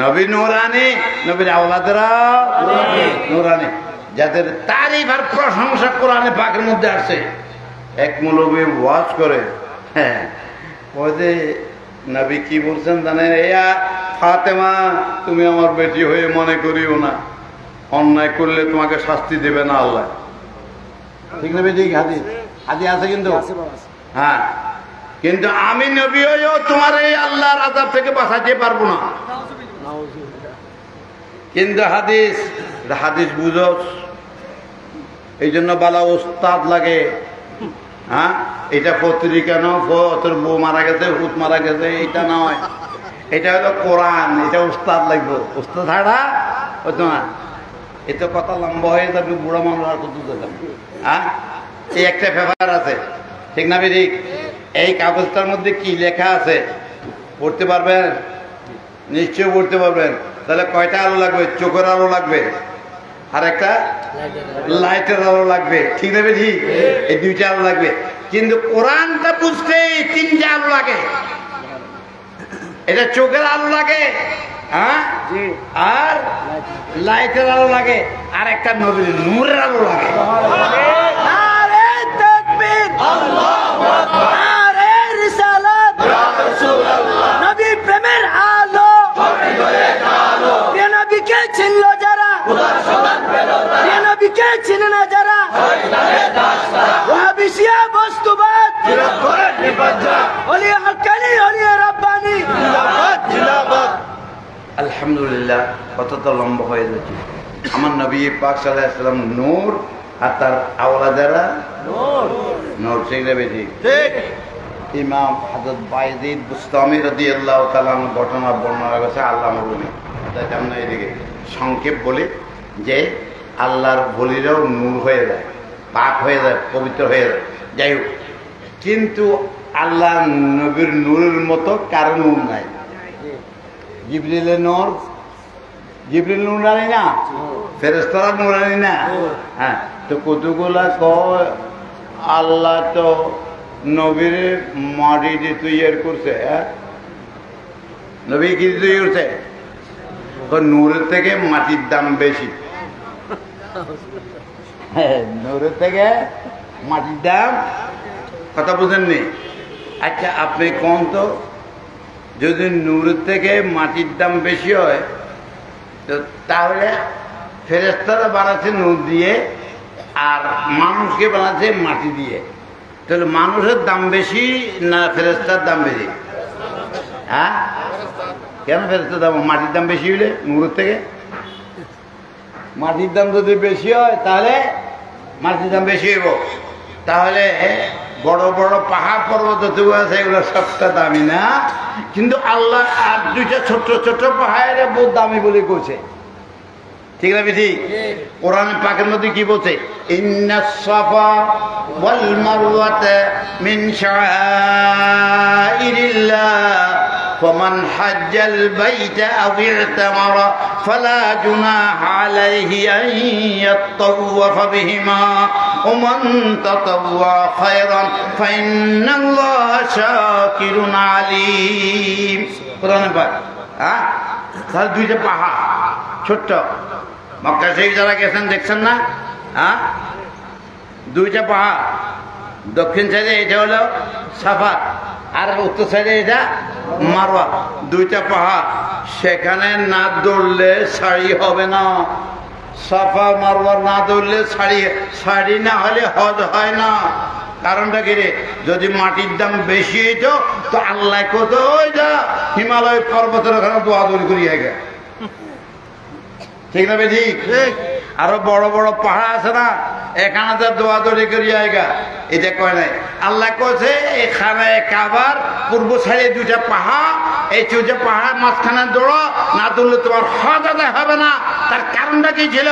নবী নুরানি নবীর আওলাদরা? নুরানি। যাদের তারিফ আর প্রশংসা কোরআনে পাকের মধ্যে আসে এক মৌলবী ওয়াজ করে হ্যাঁ ওই যে নবী কি বলছেন জানেন? এয়া ফাতেমা তুমি আমার বেটি হয়ে মনে করিও না। অন্যায় করলে তোমাকে শাস্তি দেবে না আল্লাহ। ঠিক না ঠিক হাদি। হাদি আছে কিন্তু। হ্যাঁ কিন্তু আমি নবী হয়েও তোমার এই আল্লাহর আজাব থেকে বাঁচাতে পারব না। কিন্তু হাদিস হাদিস বুঝোস এই জন্য বালা ওস্তাদ লাগে। হ্যাঁ? এটা পত্রিকা ন তোর বউ মারা গেছে হুত মারা গেছে এটা নয়। এটা হলো কোরআন, এটা উস্তাদ লাগবে। উস্তাদ ছাড়া হতো না এ তো কথা লম্বা হয়ে যাবে, বুড়া মানুষ আর কত হ্যাঁ? এই একটা পেপার আছে, ঠিক না বেদিক এই কাগজটার মধ্যে কি লেখা আছে? পড়তে পারবেন? নিশ্চয় পড়তে পারবেন। তাহলে কয়টা আলো লাগবে? চোখের আলো লাগবে। আর একটা লাইটের আলো লাগবে। ঠিক না বেঠি? এই দুইটা আলো লাগবে। কিন্তু কোরআনটা বুঝতে তিনটা আলো লাগে। এটা চোখের আলো লাগে হ্যাঁ? আর লাইটের আলো লাগে আর একটা নবীর নূরের আলো লাগে নারে তাকবীর নারে রিসালাত নবী প্রেমের আলো প্রিয় নবীকে চিনল যারা প্রিয় নবীকে চিনে না যারা ওয়াহাবিশিয়া বস্তুবাদ অলি হকানি অলি রব্বানি আলহামদুলিল্লাহ কত তো লম্বা হয়ে যাচ্ছে। আমার নবী পাক সাল্লাম নূর আর তার আওলাদারা নূর। সেগুলো বেশি ইমাম হাজরত বাইজিদ বুস্তামি রদি আল্লাহ তালাম ঘটনা বর্ণনা করেছে আল্লাহ বলি যাতে আমরা এদিকে সংক্ষেপ বলি। যে আল্লাহর বলিরাও নূর হয়ে যায় পাক হয়ে যায়, পবিত্র হয়ে যায়। যাই হোক, কিন্তু আল্লাহ নবীর নূরের মতো কারও নূর নাই। জিবরিলের নূর জিবরিল নুরানি না? ফেরেস্তারা নুরানি না? হ্যাঁ তো কতগুলা কয়, আল্লাহ তো নবীর মাটি দিয়ে তৈরি করছে হ্যাঁ? নবী কি তৈরি করছে? তো নূরের থেকে মাটির দাম বেশি। হ্যাঁ, নূরের থেকে মাটির দাম কথা বুঝেননি? আচ্ছা আপনি কোন তো? যদি নূরের থেকে মাটির দাম বেশি হয় তো তাহলে ফেরেস্তারা বানাচ্ছে নূর দিয়ে আর মানুষকে বানাচ্ছে মাটি দিয়ে। তাহলে মানুষের দাম বেশি না ফেরেস্তার দাম বেশি? হ্যাঁ? কেন ফেরেস্তার দাম মাটির দাম বেশি হইলে নূরের থেকে? মাটির দাম যদি বেশি হয়, তাহলে মাটির দাম বেশি হইব। তাহলে বড় বড় পাহাড় পর্বত আছে, এগুলো সবটা দামি না। কিন্তু আল্লাহ আর দুইটা ছোট্ট ছোট্ট পাহাড়ে বহু দামি বলে কইছে। ঠিক না বেশি কোরআন পাকের মধ্যে কি বলছে? ইন্না সাফা ওয়াল মারওয়াতা মিন শাআইরিল্লাহ। فمن حج البيت أو اعتمر فلا جناح عليه أن يطوف بهما ومن تطوع خيرا فإن الله شاكر عليم কোরআন পাক হ্যাঁ তাহলে দুইটা পাহাড় ছোট্ট মক্কা শরীফ যারা গেছেন দেখছেন না হ্যাঁ দুইটা পাহাড় দক্ষিণ সাইডে এটা হলো সাফা আর উত্তর সাইডে এটা মারোয়া দুইটা পাহাড় সেখানে না দৌড়লে শাড়ি হবে না। সাফা মারোয়া না দৌড়লে শাড়ি শাড়ি না হলে হজ হয় না। কারণটা কি রে? যদি মাটির দাম বেশি হইতো তো আল্লাহ কত ওই যা হিমালয় পর্বতের ওখানে দোয়া দৌড়ি করিয়া গে ঠিক না বেঠি আরও বড় বড় পাহাড় আছে না এখানে তো দোয়া দৌড়ি করি আয়গা এটা কয় নাই। আল্লাহ কয়েছে এখানে কাবার পূর্ব সাইডে দুইটা পাহাড়, এই দুইটা পাহাড় মাঝখানে দৌড়ো না দৌড়লে তোমার হজ আদায় হবে না। তার কারণটা কি ছিল?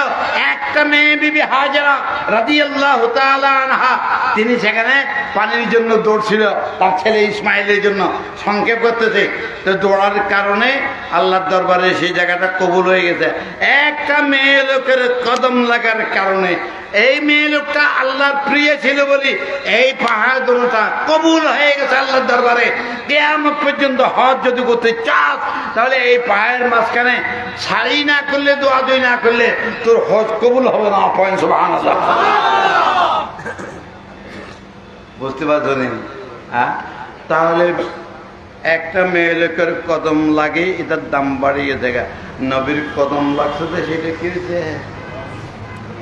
একটা মেয়ে বিবি হাজারা রাজি আল্লাহ আনহা, তিনি সেখানে পানির জন্য দৌড়ছিল, তার ছেলে ইসমাইলের জন্য। সংক্ষেপ করতেছে, তো দৌড়ার কারণে আল্লাহর দরবারে সেই জায়গাটা কবুল হয়ে গেছে। একটা মেয়ে লোকের কদম লাগার কারণে এই মেয়ে লোকটা আল্লাহর প্রিয় ছিল বলি এই পাহাড় দুটা কবুল হয়ে গেছে আল্লাহর দরবারে। কেয়ামত পর্যন্ত হজ যদি করতে চাস, তাহলে এই পাহাড়ের মাঝখানে সারি না করলে, দোয়া দুই না করলে তোর হজ কবুল হবে না, পয়েন্ট সুবহানাল্লাহ। বুঝতে পারছ? হ্যাঁ? তাহলে একটা মেয়ে লোকের কদম লাগে এটার দাম বাড়িয়ে দেখা। নবীর কদম লাগছে তো সেটা কি হয়েছে?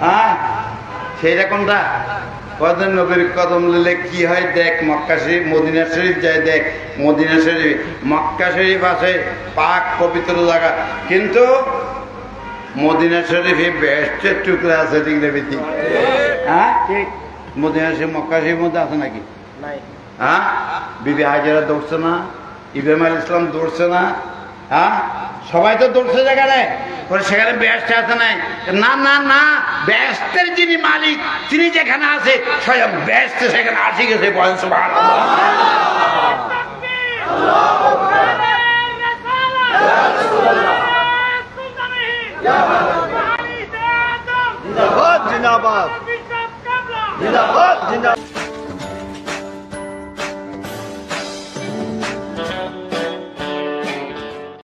হ্যাঁ সেইটা কোনটা? কদিন নবীর কদম নিলে কি হয় দেখ মক্কা শরীফ মদিনা শরীফ যায় দেখ। মদিনা শরীফ মক্কা শরীফ আছে পাক পবিত্র জায়গা। কিন্তু মদিনা শরীফে বেস্টের টুকরা আছে ঠিক না বেশি হ্যাঁ ঠিক মদিনা শরীফ মক্কা শরীফের মধ্যে আছে নাকি? হ্যাঁ বিবি হাজারা দৌড়ছে না? ইব্রাহিম আল ইসলাম দৌড়ছে না? হ্যাঁ? সবাই তো দৌড়ছে বলে সেখানে ব্যস্ত আছে নাই। না না না ব্যস্তের যিনি মালিক তিনি যেখানে আছে স্বয়ং ব্যস্ত সেখানে আসি গেছে বয়স জিন্দাবাদ। জিন্দাবাদ জিন্দাবাদ।